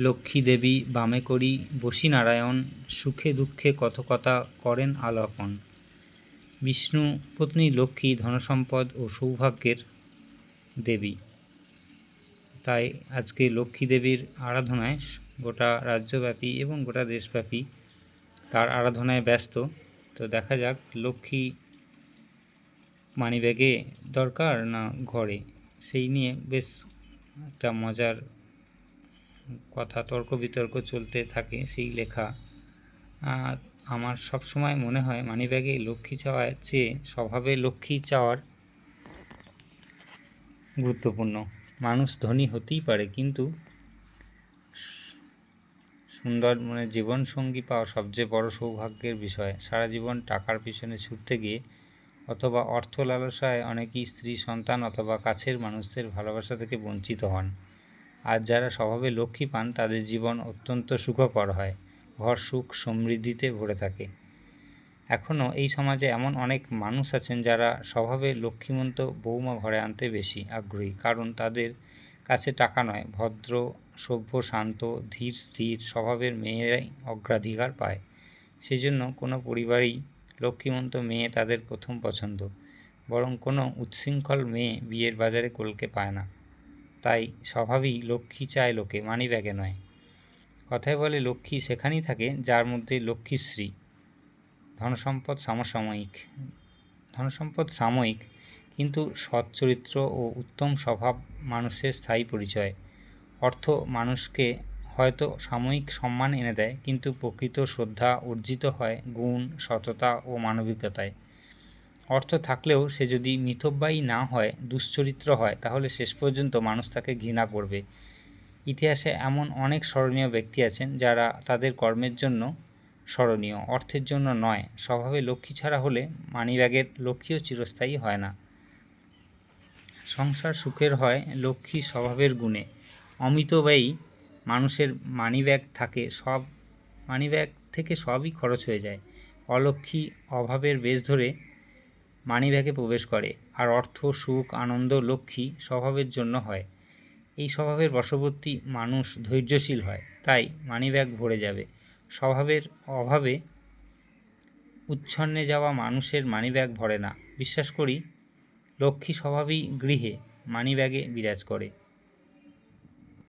লক্ষ্মী দেবী বামে করি বসি নারায়ণ, সুখে দুঃখে কত করেন আলাপন। বিষ্ণু, পত্নী লক্ষ্মী ধনসম্পদ ও সৌভাগ্যের দেবী। তাই আজকে লক্ষ্মী দেবীর আরাধনায় গোটা রাজ্যব্যাপী এবং গোটা দেশব্যাপী তার আরাধনায় ব্যস্ত। তো দেখা যাক লক্ষ্মী মানিব্যাগে দরকার না ঘরে? সেই নিয়ে বেশ একটা মজার কথা তর্ক বিতর্ক চলতে থাকে সেই লেখা। আমার সব সময় মনে হয় মানিব্যাগে লক্ষ্মী চাওয়ার চেয়ে স্বভাবে লক্ষ্মী চাওয়ার গুরুত্বপূর্ণ। মানুষ ধনী হতেই পারে, কিন্তু সুন্দর মানে জীবনসঙ্গী পাওয়া সবচেয়ে বড় সৌভাগ্যের বিষয়। সারা জীবন টাকার পিছনে ছুটতে গিয়ে অথবা অর্থ লালসায় অনেকেই স্ত্রী, সন্তান অথবা কাছের মানুষদের ভালোবাসা থেকে বঞ্চিত হন। আর যারা স্বভাবে লক্ষ্মী পান, তাদের জীবন অত্যন্ত সুখকর হয়। ঘর সুখ সমৃদ্ধিতে ভরে থাকে। এখনও এই সমাজে এমন অনেক মানুষ আছেন যারা স্বভাবে লক্ষ্মীমন্ত বৌমা ঘরে আনতে বেশি আগ্রহী, কারণ তাদের কাছে টাকা নয়, ভদ্র, সভ্য, শান্ত, ধীর, স্থির স্বভাবের মেয়েরাই অগ্রাধিকার পায়। সেজন্য কোনো পরিবারেই লক্ষ্মীমন্ত মেয়ে তাদের প্রথম পছন্দ, বরং কোনো উচ্ছৃঙ্খল মেয়ে বিয়ের বাজারে কলকে পায় না। তাই স্বভাবেই লক্ষ্মী চায় লোকে মানি ব্যাগে নয়। কথায় বলে লক্ষ্মী সেখানেই থাকে যার মধ্যে লক্ষ্মীশ্রী ধনসম্পদ সমসাময়িক, ধনসম্পদ সাময়িক কিন্তু সৎ চরিত্র ও উত্তম স্বভাব মানুষের স্থায়ী পরিচয়। অর্থ মানুষকে হয়তো সাময়িক সম্মান এনে দেয় কিন্তু প্রকৃত শ্রদ্ধা অর্জিত হয় গুণ, সততা ও মানবিকতায়। অর্থ থাকলেও সে যদি মিতব্যয়ী না হয়, দুশ্চরিত্র হয়, তাহলে শেষ পর্যন্ত মানুষ তাকে ঘৃণা করবে। ইতিহাসে এমন অনেক স্মরণীয় ব্যক্তি আছেন যারা তাদের কর্মের জন্য স্মরণীয়, অর্থের জন্য নয়, স্বভাবে লক্ষ্মী ছাড়া হলে মানিব্যাগের লক্ষ্মীও চিরস্থায়ী হয় না। সংসার সুখের হয় লক্ষ্মী স্বভাবের গুণে। অমিতব্যয়ী মানুষের মানিব্যাগ থাকে, সব মানিব্যাগ থেকে সবই খরচ হয়ে যায়। অলক্ষ্মী অভাবের বেশ ধরে মানিব্যাগে প্রবেশ করে, আর অর্থ, সুখ, আনন্দ, লক্ষ্মী স্বভাবের জন্য হয়। এই স্বভাবের বশবর্তী মানুষ ধৈর্যশীল হয়, তাই মানিব্যাগ ভরে যাবে। স্বভাবের অভাবে উচ্ছন্নে যাওয়া মানুষের মানিব্যাগ ভরে না। বিশ্বাস করি, লক্ষ্মী স্বভাবই গৃহে মানিব্যাগে বিরাজ করে।